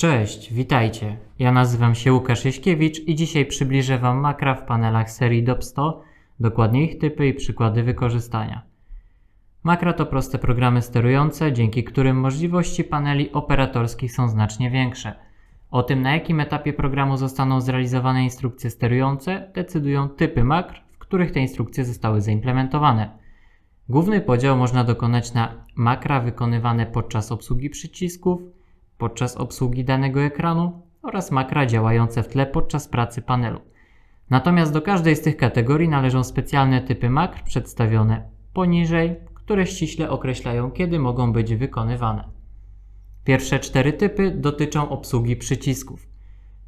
Cześć, witajcie. Ja nazywam się Łukasz Jaśkiewicz i dzisiaj przybliżę Wam makra w panelach serii DOP100, dokładnie ich typy i przykłady wykorzystania. Makra to proste programy sterujące, dzięki którym możliwości paneli operatorskich są znacznie większe. O tym, na jakim etapie programu zostaną zrealizowane instrukcje sterujące, decydują typy makr, w których te instrukcje zostały zaimplementowane. Główny podział można dokonać na makra wykonywane podczas obsługi przycisków, podczas obsługi danego ekranu oraz makra działające w tle podczas pracy panelu. Natomiast do każdej z tych kategorii należą specjalne typy makr przedstawione poniżej, które ściśle określają, kiedy mogą być wykonywane. Pierwsze cztery typy dotyczą obsługi przycisków.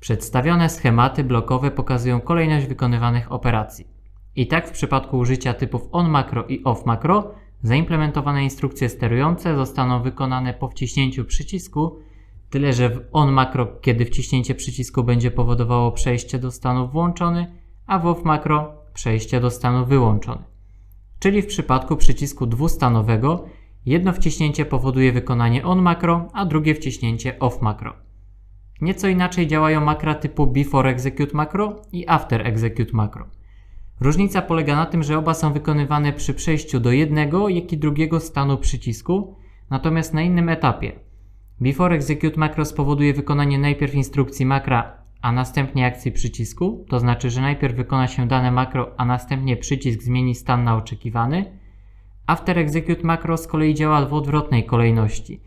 Przedstawione schematy blokowe pokazują kolejność wykonywanych operacji. I tak w przypadku użycia typów onMacro i offMacro zaimplementowane instrukcje sterujące zostaną wykonane po wciśnięciu przycisku, tyle że w onMacro, kiedy wciśnięcie przycisku będzie powodowało przejście do stanu włączony, a w offMacro przejście do stanu wyłączony. Czyli w przypadku przycisku dwustanowego jedno wciśnięcie powoduje wykonanie onMacro, a drugie wciśnięcie offMacro. Nieco inaczej działają makra typu before execute macro i after execute macro. Różnica polega na tym, że oba są wykonywane przy przejściu do jednego, jak i drugiego stanu przycisku, natomiast na innym etapie. Before execute macro spowoduje wykonanie najpierw instrukcji makra, a następnie akcji przycisku, to znaczy, że najpierw wykona się dane makro, a następnie przycisk zmieni stan na oczekiwany. After execute macro z kolei działa w odwrotnej kolejności.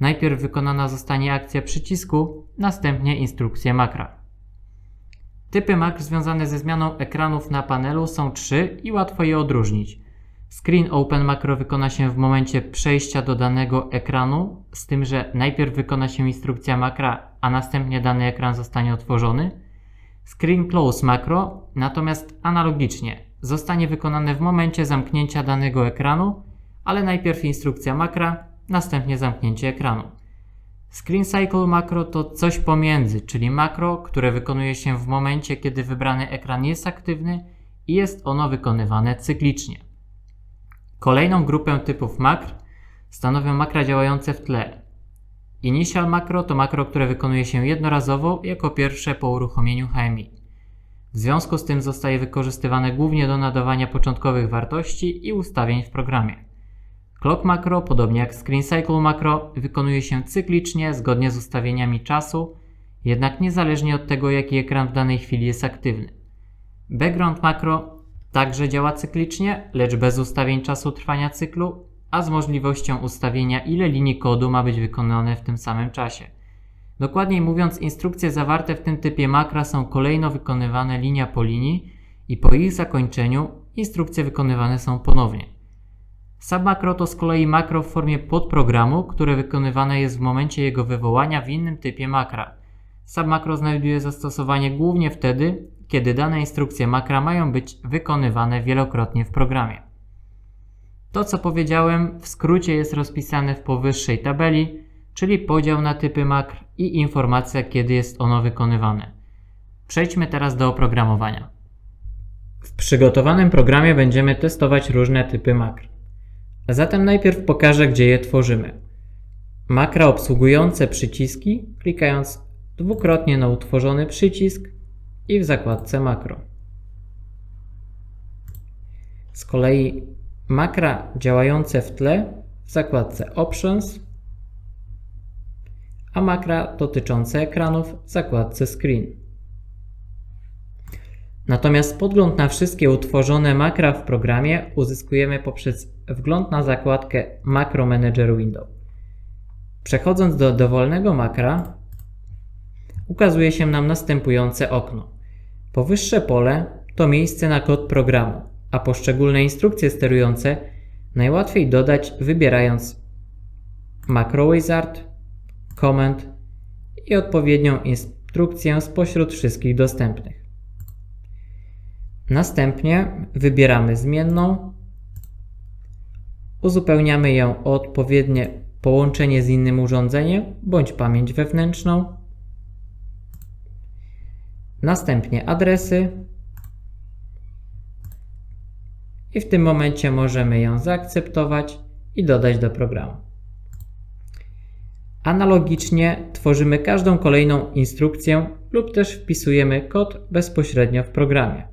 Najpierw wykonana zostanie akcja przycisku, następnie instrukcja makra. Typy makr związane ze zmianą ekranów na panelu są trzy i łatwo je odróżnić. Screen Open makro wykona się w momencie przejścia do danego ekranu, z tym, że najpierw wykona się instrukcja makra, a następnie dany ekran zostanie otworzony. Screen Close makro natomiast analogicznie zostanie wykonane w momencie zamknięcia danego ekranu, ale najpierw instrukcja makra, następnie zamknięcie ekranu. Screen Cycle makro to coś pomiędzy, czyli makro, które wykonuje się w momencie, kiedy wybrany ekran jest aktywny i jest ono wykonywane cyklicznie. Kolejną grupę typów makr stanowią makra działające w tle. Initial makro to makro, które wykonuje się jednorazowo jako pierwsze po uruchomieniu HMI. W związku z tym zostaje wykorzystywane głównie do nadawania początkowych wartości i ustawień w programie. Clock makro, podobnie jak Screen Cycle makro, wykonuje się cyklicznie zgodnie z ustawieniami czasu, jednak niezależnie od tego, jaki ekran w danej chwili jest aktywny. Background makro także działa cyklicznie, lecz bez ustawień czasu trwania cyklu, a z możliwością ustawienia, ile linii kodu ma być wykonane w tym samym czasie. Dokładniej mówiąc, instrukcje zawarte w tym typie makra są kolejno wykonywane linia po linii i po ich zakończeniu instrukcje wykonywane są ponownie. Submakro to z kolei makro w formie podprogramu, które wykonywane jest w momencie jego wywołania w innym typie makra. Submakro znajduje zastosowanie głównie wtedy, kiedy dane instrukcje makra mają być wykonywane wielokrotnie w programie. To, co powiedziałem, w skrócie jest rozpisane w powyższej tabeli, czyli podział na typy makr i informacja, kiedy jest ono wykonywane. Przejdźmy teraz do oprogramowania. W przygotowanym programie będziemy testować różne typy makr. Zatem najpierw pokażę, gdzie je tworzymy. Makra obsługujące przyciski, klikając dwukrotnie na utworzony przycisk i w zakładce makro. Z kolei makra działające w tle w zakładce Options, a makra dotyczące ekranów w zakładce Screen. Natomiast podgląd na wszystkie utworzone makra w programie uzyskujemy poprzez wgląd na zakładkę Macro Manager Window. Przechodząc do dowolnego makra, ukazuje się nam następujące okno. Powyższe pole to miejsce na kod programu, a poszczególne instrukcje sterujące najłatwiej dodać wybierając Macro Wizard, Command i odpowiednią instrukcję spośród wszystkich dostępnych. Następnie wybieramy zmienną, uzupełniamy ją o odpowiednie połączenie z innym urządzeniem bądź pamięć wewnętrzną. Następnie adresy. I w tym momencie możemy ją zaakceptować i dodać do programu. Analogicznie tworzymy każdą kolejną instrukcję lub też wpisujemy kod bezpośrednio w programie.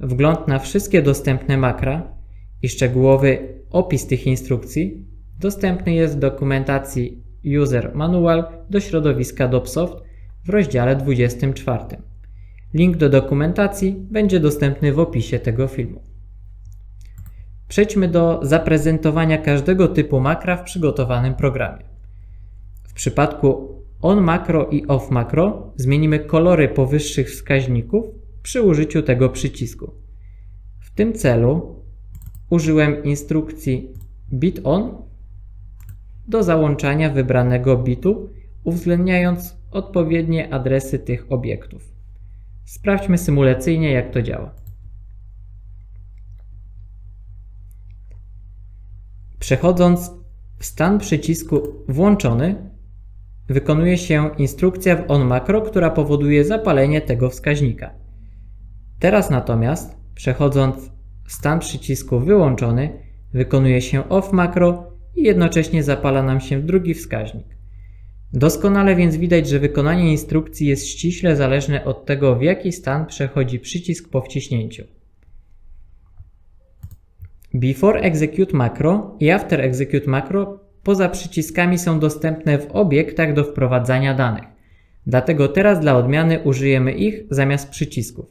Wgląd na wszystkie dostępne makra i szczegółowy opis tych instrukcji dostępny jest w dokumentacji User Manual do środowiska Dopsoft w rozdziale 24. Link do dokumentacji będzie dostępny w opisie tego filmu. Przejdźmy do zaprezentowania każdego typu makra w przygotowanym programie. W przypadku on makro i off makro zmienimy kolory powyższych wskaźników przy użyciu tego przycisku. W tym celu użyłem instrukcji bit on do załączania wybranego bitu, uwzględniając odpowiednie adresy tych obiektów. Sprawdźmy symulacyjnie, jak to działa. Przechodząc w stan przycisku włączony, wykonuje się instrukcja w onMacro, która powoduje zapalenie tego wskaźnika. Teraz natomiast, przechodząc w stan przycisku wyłączony, wykonuje się off-macro i jednocześnie zapala nam się drugi wskaźnik. Doskonale więc widać, że wykonanie instrukcji jest ściśle zależne od tego, w jaki stan przechodzi przycisk po wciśnięciu. Before Execute Macro i After Execute Macro poza przyciskami są dostępne w obiektach do wprowadzania danych. Dlatego teraz dla odmiany użyjemy ich zamiast przycisków.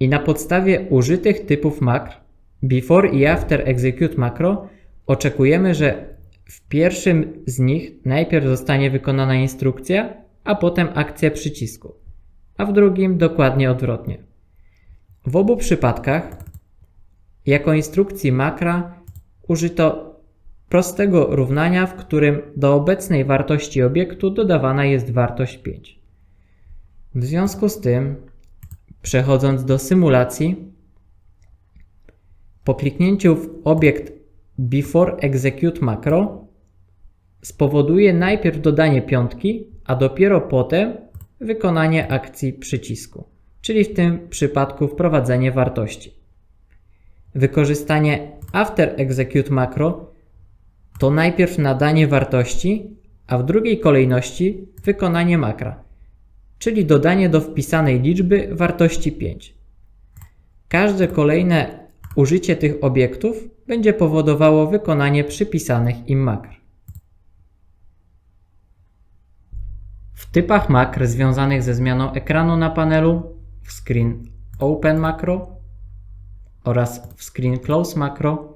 I na podstawie użytych typów makr Before i After Execute Macro oczekujemy, że w pierwszym z nich najpierw zostanie wykonana instrukcja, a potem akcja przycisku, a w drugim dokładnie odwrotnie. W obu przypadkach jako instrukcji makra użyto prostego równania, w którym do obecnej wartości obiektu dodawana jest wartość 5. W związku z tym, przechodząc do symulacji, po kliknięciu w obiekt before execute macro spowoduje najpierw dodanie piątki, a dopiero potem wykonanie akcji przycisku, czyli w tym przypadku wprowadzenie wartości. Wykorzystanie after execute macro to najpierw nadanie wartości, a w drugiej kolejności wykonanie makra, czyli dodanie do wpisanej liczby wartości 5. Każde kolejne użycie tych obiektów będzie powodowało wykonanie przypisanych im makr. W typach makr związanych ze zmianą ekranu na panelu w Screen Open Macro oraz w Screen Close Macro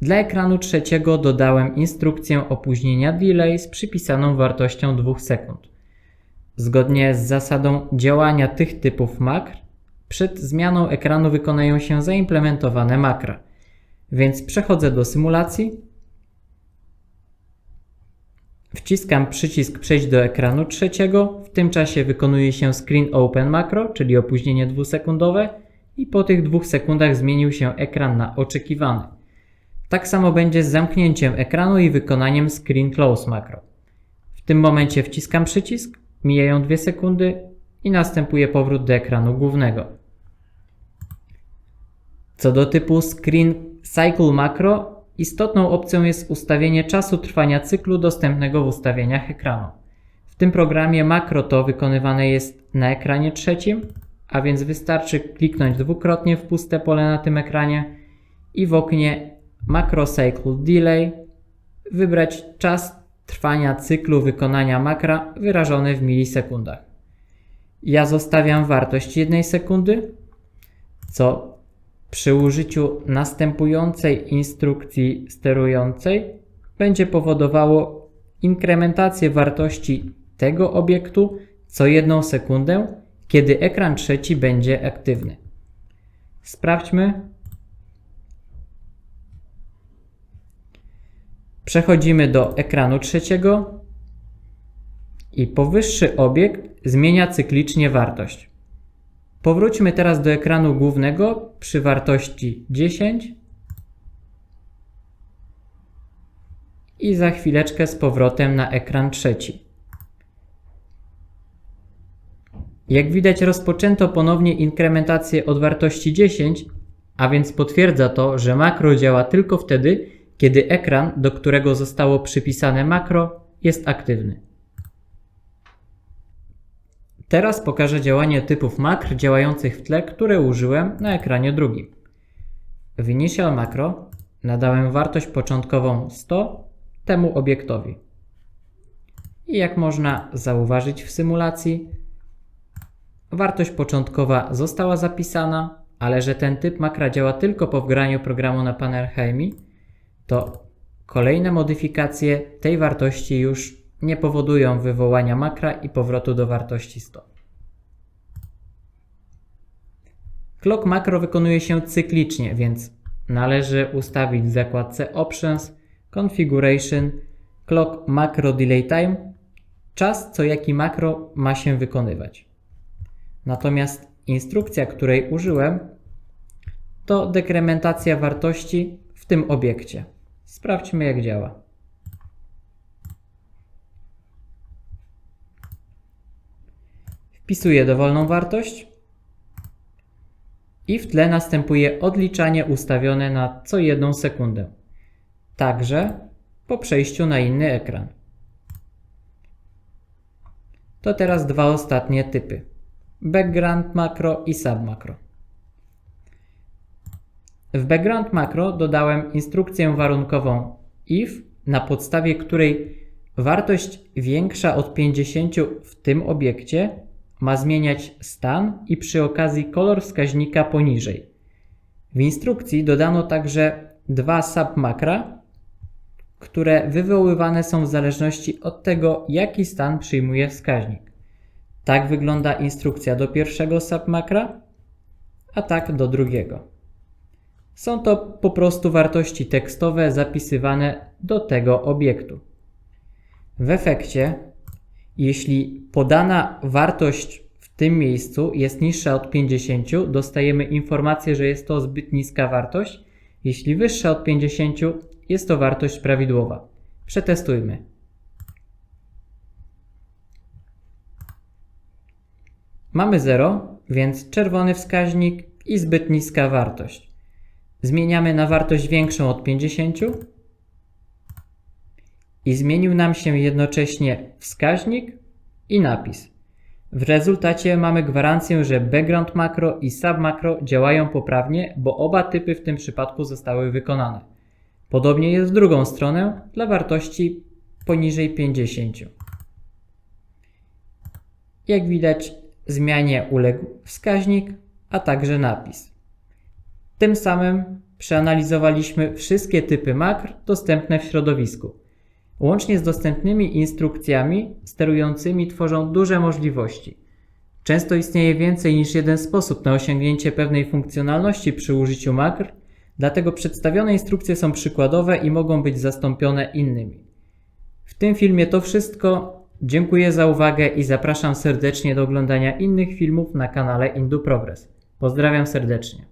dla ekranu trzeciego dodałem instrukcję opóźnienia delay z przypisaną wartością 2 sekund. Zgodnie z zasadą działania tych typów makr, przed zmianą ekranu wykonają się zaimplementowane makra. Więc przechodzę do symulacji. Wciskam przycisk przejść do ekranu trzeciego. W tym czasie wykonuje się screen open macro, czyli opóźnienie dwusekundowe i po tych dwóch sekundach zmienił się ekran na oczekiwany. Tak samo będzie z zamknięciem ekranu i wykonaniem screen close macro. W tym momencie wciskam przycisk, mijają 2 sekundy i następuje powrót do ekranu głównego. Co do typu screen cycle macro, istotną opcją jest ustawienie czasu trwania cyklu dostępnego w ustawieniach ekranu. W tym programie makro to wykonywane jest na ekranie trzecim, a więc wystarczy kliknąć dwukrotnie w puste pole na tym ekranie i w oknie Macro Cycle Delay wybrać czas trwania cyklu wykonania makra wyrażony w milisekundach. Ja zostawiam wartość 1 sekundy, co przy użyciu następującej instrukcji sterującej będzie powodowało inkrementację wartości tego obiektu co jedną sekundę kiedy ekran trzeci będzie aktywny. Sprawdźmy. Przechodzimy do ekranu trzeciego i powyższy obiekt zmienia cyklicznie wartość. Powróćmy teraz do ekranu głównego przy wartości 10 i za chwileczkę z powrotem na ekran trzeci. Jak widać rozpoczęto ponownie inkrementację od wartości 10, a więc potwierdza to, że makro działa tylko wtedy, kiedy ekran, do którego zostało przypisane makro, jest aktywny. Teraz pokażę działanie typów makr działających w tle, które użyłem na ekranie drugim. W initial makro nadałem wartość początkową 100 temu obiektowi. I jak można zauważyć w symulacji, wartość początkowa została zapisana, ale że ten typ makra działa tylko po wgraniu programu na panel Helmi, to kolejne modyfikacje tej wartości już nie powodują wywołania makra i powrotu do wartości 100. Clock makro wykonuje się cyklicznie, więc należy ustawić w zakładce Options, Configuration, Clock Macro Delay Time czas, co jaki makro ma się wykonywać. Natomiast instrukcja, której użyłem, to dekrementacja wartości w tym obiekcie. Sprawdźmy, jak działa. Wpisuję dowolną wartość i w tle następuje odliczanie ustawione na co jedną sekundę. Także po przejściu na inny ekran. To teraz dwa ostatnie typy. Background makro i submakro. W background makro dodałem instrukcję warunkową if, na podstawie której wartość większa od 50 w tym obiekcie ma zmieniać stan i przy okazji kolor wskaźnika poniżej. W instrukcji dodano także dwa submakra, które wywoływane są w zależności od tego, jaki stan przyjmuje wskaźnik. Tak wygląda instrukcja do pierwszego submakra, a tak do drugiego. Są to po prostu wartości tekstowe zapisywane do tego obiektu. W efekcie, jeśli podana wartość w tym miejscu jest niższa od 50, dostajemy informację, że jest to zbyt niska wartość. Jeśli wyższa od 50, jest to wartość prawidłowa. Przetestujmy. Mamy 0, więc czerwony wskaźnik i zbyt niska wartość. Zmieniamy na wartość większą od 50 i zmienił nam się jednocześnie wskaźnik i napis. W rezultacie mamy gwarancję, że background makro i submakro działają poprawnie, bo oba typy w tym przypadku zostały wykonane. Podobnie jest w drugą stronę dla wartości poniżej 50. Jak widać, zmianie uległ wskaźnik, a także napis. Tym samym przeanalizowaliśmy wszystkie typy makr dostępne w środowisku. Łącznie z dostępnymi instrukcjami sterującymi tworzą duże możliwości. Często istnieje więcej niż jeden sposób na osiągnięcie pewnej funkcjonalności przy użyciu makr, dlatego przedstawione instrukcje są przykładowe i mogą być zastąpione innymi. W tym filmie to wszystko. Dziękuję za uwagę i zapraszam serdecznie do oglądania innych filmów na kanale Indu Progress. Pozdrawiam serdecznie.